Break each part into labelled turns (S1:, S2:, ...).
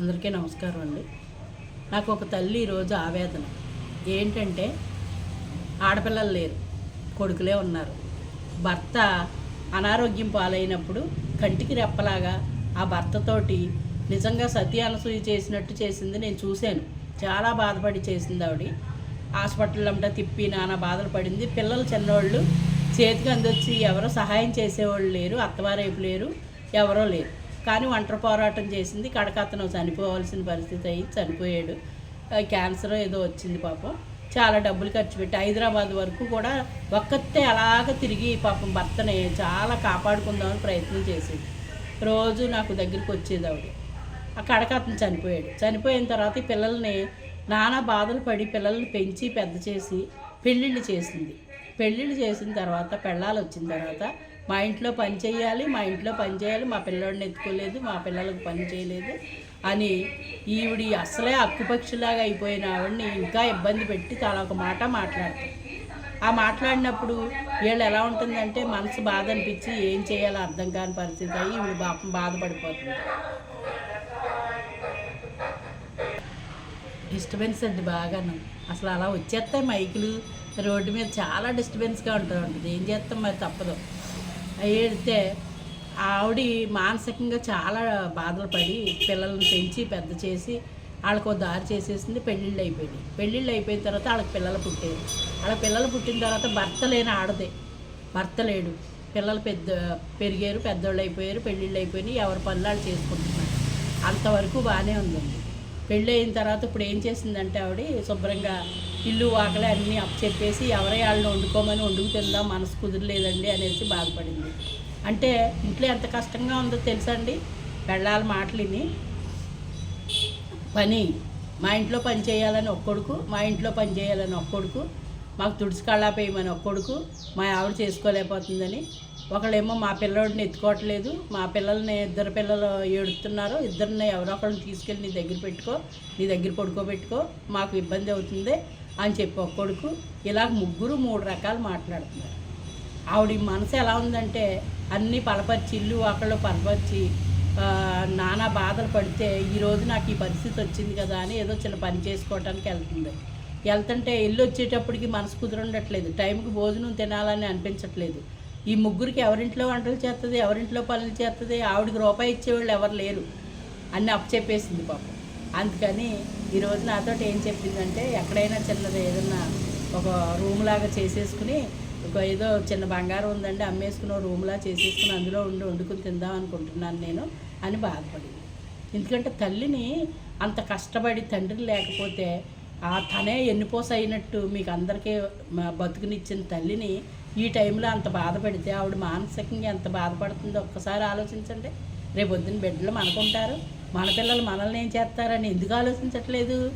S1: అందరికీ నమస్కారం అండి. నాకు ఒక తల్లి ఈరోజు ఆవేదన. ఏంటంటే ఆడపిల్లలు లేరు కొడుకులే ఉన్నారు. భర్త అనారోగ్యం పాలైనప్పుడు కంటికి రెప్పలాగా ఆ భర్తతోటి నిజంగా సతీ అనసూయ చేసినట్టు చేసింది నేను చూశాను. చాలా బాధపడి చేసింది ఆవిడ. హాస్పిటల్ అంతా తిప్పి నానా బాధలు పడింది. పిల్లలు చిన్నవాళ్ళు చేతికి అందొచ్చి ఎవరో సహాయం చేసేవాళ్ళు లేరు అత్తవారైపు లేరు ఎవరో లేరు. కానీ ఒంటరి పోరాటం చేసింది. కడకత్తను చనిపోవాల్సిన పరిస్థితి అయ్యి చనిపోయాడు. క్యాన్సర్ ఏదో వచ్చింది పాపం. చాలా డబ్బులు ఖర్చు పెట్టి హైదరాబాద్ వరకు కూడా ఒక్కతే అలాగ తిరిగి పాపం భర్తని చాలా కాపాడుకుందామని ప్రయత్నం చేసేది. రోజు నాకు దగ్గరికి వచ్చేది ఆవిడ. ఆ కడకత్తను చనిపోయాడు. చనిపోయిన తర్వాత ఈ పిల్లల్ని నానా బాధలు పడి పిల్లల్ని పెంచి పెద్ద చేసి పెళ్ళిళ్ళు చేసింది. పెళ్ళిళ్ళు చేసిన తర్వాత పెళ్ళాలు వచ్చిన తర్వాత మా ఇంట్లో పని చేయాలి మా ఇంట్లో పని చేయాలి మా పిల్లోడిని ఎత్తుకోలేదు మా పిల్లలకు పని చేయలేదు అని ఈవిడి అసలే అక్కుపక్షిలాగా అయిపోయిన ఆవిడని ఇంకా ఇబ్బంది పెట్టి చాలా ఒక మాట మాట్లాడతాం ఆ మాట్లాడినప్పుడు వీళ్ళు ఎలా ఉంటుందంటే మనసు బాధ అనిపించి ఏం చేయాలో అర్థం కాని పరిస్థితి అయ్యి ఈవిడ పాపం బాధపడిపోతుంది. డిస్టర్బెన్స్ అండి బాగాను. అసలు అలా వచ్చేస్తాయి మైకులు రోడ్డు మీద చాలా డిస్టర్బెన్స్గా ఉంటుంది ఉంటుంది ఏం చేస్తాం మరి తప్పదు. ఏడితే ఆవిడ మానసికంగా చాలా బాధలు పడి పిల్లల్ని పెంచి పెద్ద చేసి వాళ్ళకు దారి చేసేసింది పెళ్ళిళ్ళు అయిపోయింది పెళ్ళిళ్ళు అయిపోయిన తర్వాత వాళ్ళకి పిల్లలు పుట్టారు వాళ్ళ పిల్లలు పుట్టిన తర్వాత భర్త లేని ఆడదే. భర్త లేడు. పిల్లలు పెద్ద పెరిగారు పెద్దోళ్ళు అయిపోయారు పెళ్ళిళ్ళు అయిపోయినాయి ఎవరి పనులు వాళ్ళు చేసుకుంటున్నారు. అంతవరకు బాగానే ఉందండి. పెళ్ళి అయిన తర్వాత ఇప్పుడు ఏం చేసిందంటే ఆవిడ శుభ్రంగా ఇల్లు వాకలే అన్నీ అప్పచెప్పేసి ఎవరై వాళ్ళని వండుకోమని వండుకు తిందాం మనసు కుదరలేదండి అనేసి బాధపడింది. అంటే ఇంట్లో ఎంత కష్టంగా ఉందో తెలుసా అండి పెళ్ళాల మాటలిని. పని. మా ఇంట్లో పని చేయాలని ఒక్కొడుకు మా ఇంట్లో పని చేయాలని ఒక్కొడుకు మాకు తుడిచి కళ్ళాపేయమని ఒక్కొడుకు మా ఆవిడ చేసుకోలేకపోతుందని ఒకళ్ళేమో మా పిల్లోడిని ఎత్తుకోవట్లేదు మా పిల్లల్ని ఇద్దరు పిల్లలు ఏడుతున్నారు ఇద్దరిని ఎవరో ఒకరిని తీసుకెళ్ళి నీ దగ్గర పెట్టుకో నీ దగ్గర పడుకోబెట్టుకో మాకు ఇబ్బంది అవుతుంది అని చెప్పి ఒక కొడుకు ఇలా ముగ్గురు మూడు రకాలు మాట్లాడుతున్నారు. ఆవిడ మనసు ఎలా ఉందంటే అన్నీ పలపరిచి ఇల్లు ఒకళ్ళు పలపరిచి నానా బాధలు పడితే ఈరోజు నాకు ఈ పరిస్థితి వచ్చింది కదా అని ఏదో చిన్న పని చేసుకోవడానికి వెళ్తుంది. వెళ్తుంటే ఇల్లు వచ్చేటప్పటికి మనసు కుదరండట్లేదు టైంకి భోజనం తినాలని అనిపించట్లేదు. ఈ ముగ్గురికి ఎవరింట్లో వంటలు చేస్తుంది ఎవరింట్లో పనులు చేస్తుంది ఆవిడకి రూపాయి ఇచ్చేవాళ్ళు ఎవరు లేరు అన్నీ అప్పచెప్పేసింది పాపం. అందుకని ఈరోజు నాతో ఏం చెప్పిందంటే ఎక్కడైనా చిన్నది ఏదన్నా ఒక రూమ్ లాగా చేసేసుకుని ఒక ఏదో చిన్న బంగారం ఉందండి అమ్మేసుకుని రూమ్లా చేసేసుకుని అందులో ఉండి వండుకుని తిందాం అనుకుంటున్నాను నేను అని బాధపడింది. ఎందుకంటే తల్లిని అంత కష్టపడి తండ్రి లేకపోతే ఆ తనే ఎన్నిపోస అయినట్టు మీకు అందరికీ బతుకునిచ్చిన తల్లిని ఈ టైంలో అంత బాధపడితే ఆవిడ మానసికంగా ఎంత బాధపడుతుందో ఒక్కసారి ఆలోచించండి. రేపు పొద్దున్న బిడ్డలు మనకుంటారు. మన పిల్లలు మనల్ని ఏం చేస్తారని ఎందుకు ఆలోచించట్లేదు?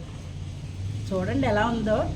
S1: చూడండి ఎలా ఉందో.